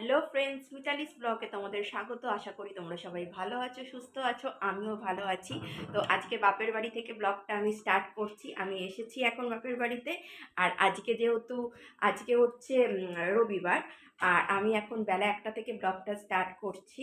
Hello friends Mitali's ব্লগে তোমাদের স্বাগত। আশা করি তোমরা সবাই ভালো আছো, সুস্থ আছো, আমিও ভালো আছি। তো আজকে বাপের বাড়ি থেকে ব্লগটা আমি স্টার্ট করছি। আমি এসেছি এখন বাপের বাড়িতে। আর আজকে যেহেতু, আজকে হচ্ছে রবিবার আর আমি এখন বেলা একটা থেকে ব্লগটা স্টার্ট করছি।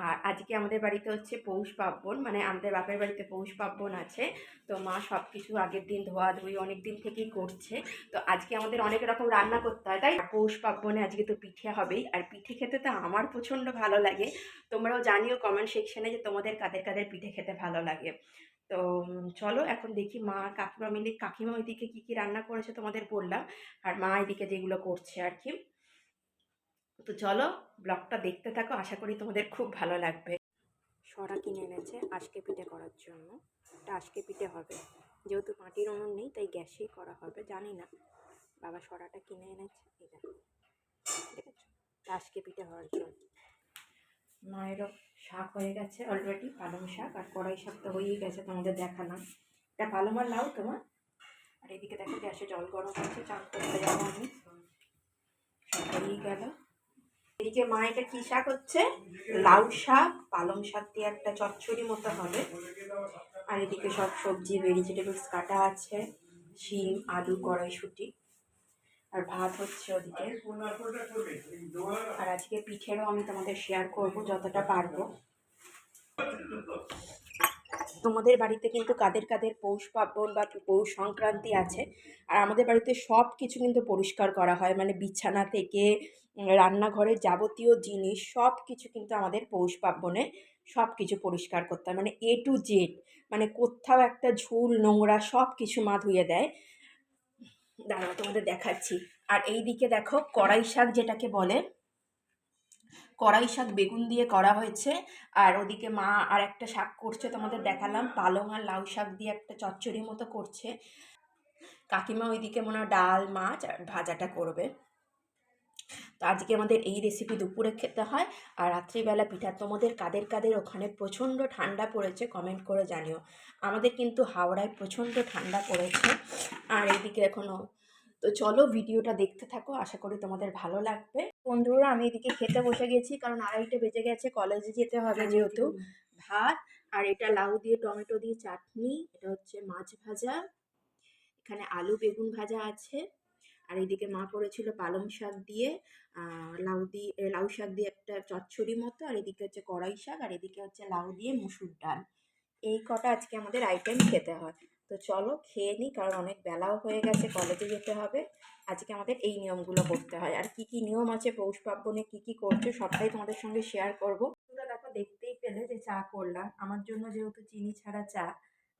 আর আজকে আমাদের বাড়িতে হচ্ছে পৌষ পার্বণ মানে আমাদের বাপের বাড়িতে পৌষ পার্বণ আছে। তো মা সব কিছু আগের দিন ধোয়া ধুই অনেক দিন থেকেই করছে। তো আজকে আমাদের অনেক রকম রান্না করতে হয়, তাই পৌষ পার্বণে আজকে তো পিঠে হবেই। আর পিঠে খেতে তো আমার প্রচণ্ড ভালো লাগে। তোমরাও জানিও কমেন্ট সেকশনে যে তোমাদের কাদের কাদের পিঠে খেতে ভালো লাগে। তো চলো এখন দেখি মা কাকিমা মিলে, কাকিমা ওইদিকে কী কী রান্না করেছে তোমাদের বললাম। আর মা এদিকে যেগুলো করছে আর কি। তো চলো ব্লগটা দেখতে থাকো আশা করি তোমাদের খুব ভালো লাগবে। সরা কিনে এনেছে আজকে পিঠে করার জন্য। এটা আজকে পিঠে হবে। যেহেতু মাটির উনুন নেই তাই গ্যাসেই করা হবে জানি না। বাবা সরাটা কিনে এনেছে এই দেখো। দেখেছ? এটা আজকে পিঠে হওয়ার জন্য। মায়েরও শাক হয়ে গেছে অলরেডি পালং শাক আর কড়াই শাক তো হয়েই গেছে তোমাদের দেখালাম। এটা পালং আর লাউ তোমার? আর এদিকে দেখো গ্যাসে জল গরম হচ্ছে চান করতে যাব আমি। সব হয়েই গেল। এদিকে মা, এটা কী শাক হচ্ছে? লাউ শাক, পালং শাক দিয়ে একটা চচ্চড়ি মতো হবে। আর এদিকে সব সবজি ভেজিটেবলস কাটা আছে, শিম, আলু, কড়াইশুটি। আর ভাত হচ্ছে ওদিকে। আর আজকে পিঠেরও আমি তোমাদের শেয়ার করব, যতটা পারব। তোমাদের বাড়িতে কিন্তু কাদের কাদের পৌষ পার্বণ বা পৌষ সংক্রান্তি আছে, আর আমাদের বাড়িতে সব কিছু কিন্তু পরিষ্কার করা হয়। মানে বিছানা থেকে রান্নাঘরের যাবতীয় জিনিস সব কিছু কিন্তু আমাদের পৌষ পার্বণে সব কিছু পরিষ্কার করতে হয়। মানে এ টু জেড মানে কোথাও একটা ঝুল, নোংরা সব কিছু মা ধুয়ে দেয়। দাঁড়াও তোমাদের দেখাচ্ছি। আর এই দিকে দেখো, কড়াই শাক যেটাকে বলে কড়াই শাক বেগুন দিয়ে করা হয়েছে। আর ওদিকে মা আর একটা শাক করছে, তোমাদের দেখালাম। পালং আর লাউ শাক দিয়ে একটা চচ্চড়ির মতো করছে। কাকিমা ওইদিকে মনে হয় ডাল, মাছ আর ভাজাটা করবে। তো আজকে আমাদের এই রেসিপি দুপুরে খেতে হয়। আর রাত্রিবেলা পিঠা তোমাদের কাদের কাদের ওখানে প্রচণ্ড ঠান্ডা পড়েছে কমেন্ট করে জানিও। আমাদের কিন্তু হাওড়ায় প্রচণ্ড ঠান্ডা পড়েছে। আর এইদিকে এখনও তো চলো ভিডিওটা দেখতে থাকো। আশা করি তোমাদের ভালো লাগবে। বন্ধুরা আমি এদিকে খেতে বসে গেছি কারণ আড়াইটে বেজে গেছে কলেজে যেতে হবে যেহেতু। ভাত আর এটা লাউ দিয়ে টমেটো দিয়ে চাটনি এটা হচ্ছে মাছ ভাজা। এখানে আলু বেগুন ভাজা আছে। আর এদিকে মা করেছিল পালং শাক দিয়ে লাউ দিয়ে লাউ শাক দিয়ে একটা চচ্চড়ি মতো আর এদিকে হচ্ছে কড়াই শাক আর এদিকে হচ্ছে লাউ দিয়ে মুসুর ডাল। এই কটা আজকে আমাদের আইটেম খেতে হয়। তো চলো খেয়ে নিই, কারণ অনেক বেলাও হয়ে গেছে, কলেজে যেতে হবে। আজকে আমাদের এই নিয়মগুলো করতে হয়। আর কি কি নিয়ম আছে, পৌষ পার্বণে কী কী করছে, সবটাই তোমাদের সঙ্গে শেয়ার করব। তোমরা দেখো, দেখতেই পেলে যে চা করলাম। আমার জন্য যেহেতু চিনি ছাড়া চা,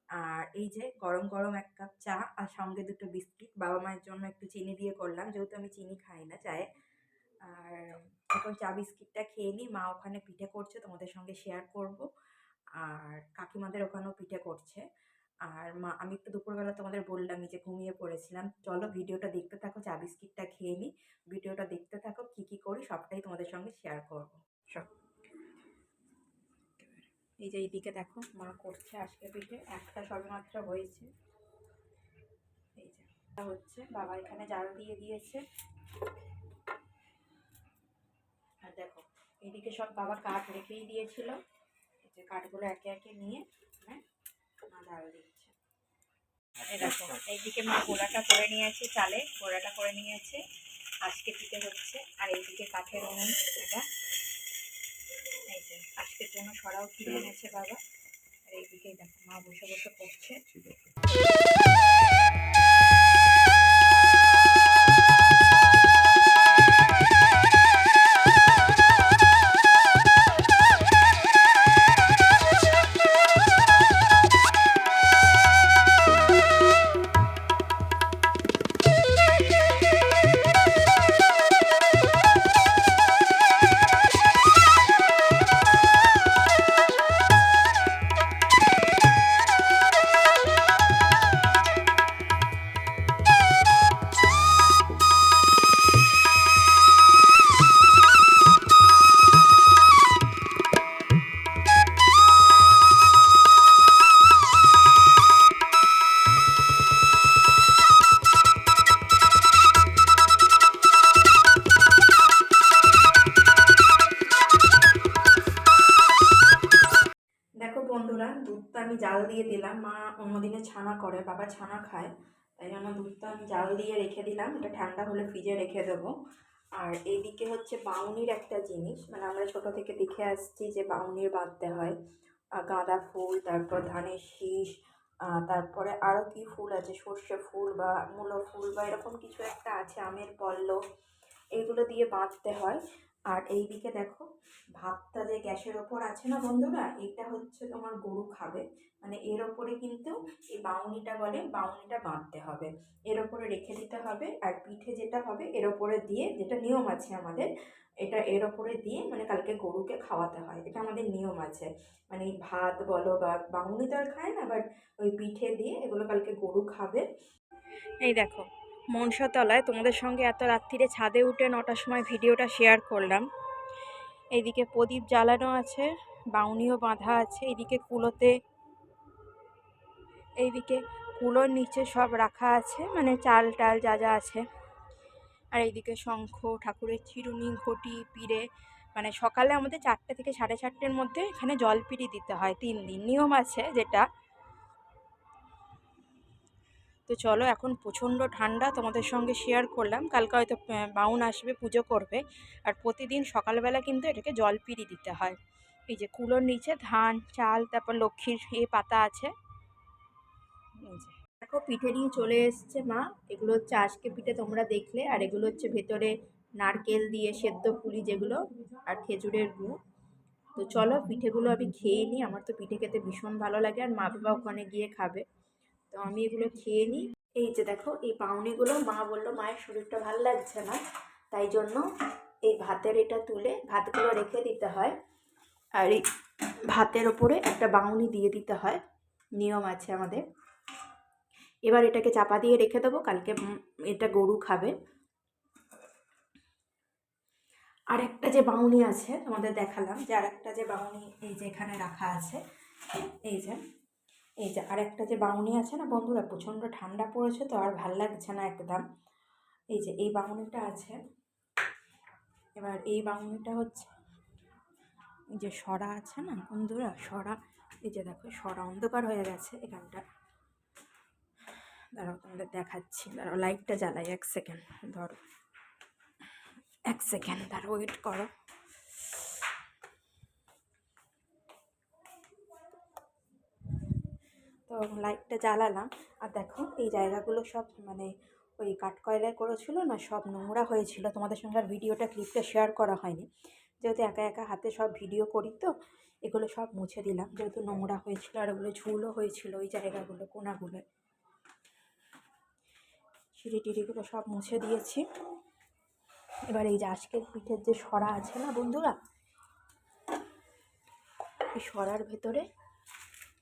আর এই যে গরম গরম এক কাপ চা আর সঙ্গে দুটো বিস্কিট, বাবা মায়ের জন্য একটু চিনি দিয়ে করলাম, যেহেতু আমি চিনি খাই না চায়ে। আর এখন চা বিস্কিটটা খেয়ে নিই, মা ওখানে পিঠে করছে, তোমাদের সঙ্গে শেয়ার করব। আর কাকিমাদের ওখানেও পিঠে করছে। আর মা, আমি একটু দুপুরবেলা তোমাদের বললামই যে ঘুমিয়ে পড়েছিলাম। চলো ভিডিওটা দেখতে থাকো, চা বিস্কিটটা খেয়ে নিই ভিডিওটা দেখতে থাকো, কী কী করি সবটাই তোমাদের সঙ্গে শেয়ার করব। সব। এই যে এইদিকে দেখো, মা করছে আজকে পিঠে, একটা সবেমাত্র হয়েছে। এই যে হচ্ছে, বাবা এখানে জাল দিয়ে দিয়েছে। আর দেখো, এইদিকে সব বাবা কাঠ রেখেই দিয়েছিল। যে কাঠগুলো একে একে নিয়ে মা দিচ্ছে এইদিকে মা গোলাটা করে নিয়েছে চালে গোলাটা করে নিয়েছে। আজকে পিঠে হচ্ছে আর এইদিকে কাঠের উনুন এটা। এই যে আজকের জন্য সরাও কিনে এনেছে বাবা। আর এইদিকে দেখো মা বসে বসে করছে। আমি দিলাম। মা অন্যদিনে ছানা করে, বাবা ছানা খায়, তাই জন্য দুধটা আমি জাল দিয়ে রেখে দিলাম। এটা ঠান্ডা হলে ফ্রিজে রেখে দেবো। আর এইদিকে হচ্ছে বাউনির একটা জিনিস মানে আমরা ছোট থেকে দেখে আসছি যে বাউনির বাঁধতে হয়। গাঁদা ফুল, তারপর ধানের শীষ তারপরে আরও কি ফুল আছে? সর্ষে ফুল বা মূলো ফুল বা এরকম কিছু একটা আছে, আমের পল্লব এইগুলো দিয়ে বাঁধতে হয়। আর এই দিকে দেখো, ভাতটা যে গ্যাসের ওপর আছে না বন্ধুরা, এটা হচ্ছে তোমার গরু খাবে। মানে এর ওপরে কিন্তু এই বাউনিটা বলে, বাউনিটা বাঁধতে হবে। এর ওপরে রেখে দিতে হবে আর পিঠে যেটা হবে, এর ওপরে দিয়ে যেটা নিয়ম আছে আমাদের, এটা এর ওপরে দিয়ে মানে কালকে গরুকে খাওয়াতে হয়। এটা আমাদের নিয়ম আছে। মানে ভাত বলো বা বাউনি তো আর খায় না বাট ওই পিঠে দিয়ে এগুলো কালকে গরু খাবে। এই দেখো মনসাতলায় তোমাদের সঙ্গে এত রাত্রিরে ছাদে উঠে নটার সময় ভিডিওটা শেয়ার করলাম। এইদিকে প্রদীপ জ্বালানো আছে, বাউনিও বাঁধা আছে, এইদিকে কুলোতে, এইদিকে কুলোর নিচে সব রাখা আছে মানে চাল টাল যা যা আছে। আর এইদিকে শঙ্খ, ঠাকুরের চিরুনি, ঘটি, পিড়ে মানে সকালে আমাদের চারটে থেকে সাড়ে চারটের মধ্যে এখানে জল পিড়ি দিতে হয়। তিন দিন নিয়ম আছে যেটা তো চলো, এখন প্রচণ্ড ঠান্ডা তোমাদের সঙ্গে শেয়ার করলাম। কালকে হয়তো বাউন আসবে, পুজো করবে। আর প্রতিদিন সকালবেলা কিন্তু এটাকে জল পিড়ি দিতে হয়। এই যে কুলোর নিচে ধান, চাল, তারপর লক্ষ্মীর এ পাতা আছে। দেখো, পিঠে নিয়ে চলে এসছে মা। এগুলো হচ্ছে আজকে পিঠে তোমরা দেখলে। আর এগুলো হচ্ছে ভেতরে নারকেল দিয়ে সেদ্ধ পুলি যেগুলো আর খেজুরের গুড়। তো চলো, পিঠেগুলো আমি খেয়ে নিই। আমার তো পিঠে খেতে ভীষণ ভালো লাগে। আর মা বাবা ওখানে গিয়ে খাবে। তো আমি এগুলো খেয়ে নিই। এই যে দেখো, এই পাউনিগুলো মা বলল, মায়ের শরীরটা ভালো লাগছে না, তাই জন্য এই ভাতের এটা তুলে ভাতগুলো রেখে দিতে হয়। আর এই ভাতের ওপরে একটা বাউনি দিয়ে দিতে হয়। নিয়ম আছে আমাদের। এবার এটাকে চাপা দিয়ে রেখে দেবো, কালকে এটা গরু খাবে। আর একটা যে বাউনি আছে, তোমাদের দেখালাম, যে আর একটা যে বাউনি এই যে এখানে রাখা আছে, এই যে এই যে আর একটা যে বাউনি আছে না বন্ধুরা, প্রচণ্ড ঠান্ডা পড়েছে তো আর ভালো লাগছে না একদম। এই যে এই বাউনিটা আছে। এবার এই বাউনিটা হচ্ছে, এই যে সরা আছে না বন্ধুরা, সরা, এই যে দেখো সরা অন্ধকার হয়ে গেছে এখানটা। দাঁড়াও তোমাদের দেখাচ্ছি, দাঁড়াও লাইটটা জ্বালাই এক সেকেন্ড ধরো। এক সেকেন্ড দাঁড়াও ওয়েট করো। তো লাইটটা জ্বালালাম। আর দেখো, এই জায়গাগুলো সব মানে ওই কাঠকয়লায় করেছিল না, সব নোংরা হয়েছিল। তোমাদের সঙ্গে আর ভিডিওটা, ক্লিপটা শেয়ার করা হয়নি। যেহেতু একা একা হাতে সব ভিডিও করি তো, এগুলো সব মুছে দিলাম। যেহেতু নোংরা হয়েছিল আর ওগুলো ঝুলও হয়েছিল ওই জায়গাগুলো, কোনাগুলো। সিঁড়ি টিড়িগুলো সব মুছে দিয়েছি। এবার এই যে আজকের পিঠের যে সরা আছে না বন্ধুরা সরার ভেতরে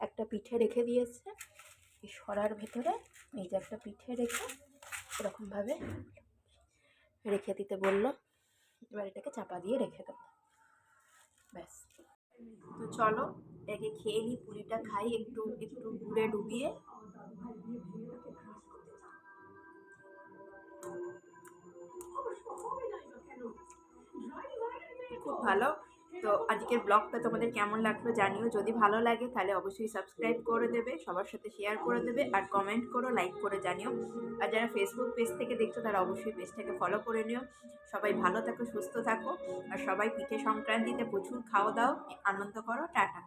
একটা পিঠে রেখে দিয়েছে। এই সরার ভেতরে এই যে একটা পিঠে রেখে এরকমভাবে রেখে দিতে বলল। এবার এটাকে চাপা দিয়ে রেখে দেবো। ব্যাস। তো চলো এটাকে খেয়ে নিই, পুরিটা খাই, একটু একটু গুড়ে ডুবিয়ে। খুব ভালো। তো আজকের ব্লগটা তোমাদের কেমন লাগল জানিও। যদি ভালো লাগে তাহলে অবশ্যই সাবস্ক্রাইব করে দেবে, সবার সাথে শেয়ার করে দেবে আর কমেন্ট করো লাইক করে জানিও। আর যারা ফেসবুক পেজ থেকে দেখছ তারা অবশ্যই পেজটাকে ফলো করে নিও। সবাই ভালো থাকো, সুস্থ থাকো। আর সবাই পিঠে সংক্রান্তিতে প্রচুর খাওয়া দাও, আনন্দ করো, টাটা।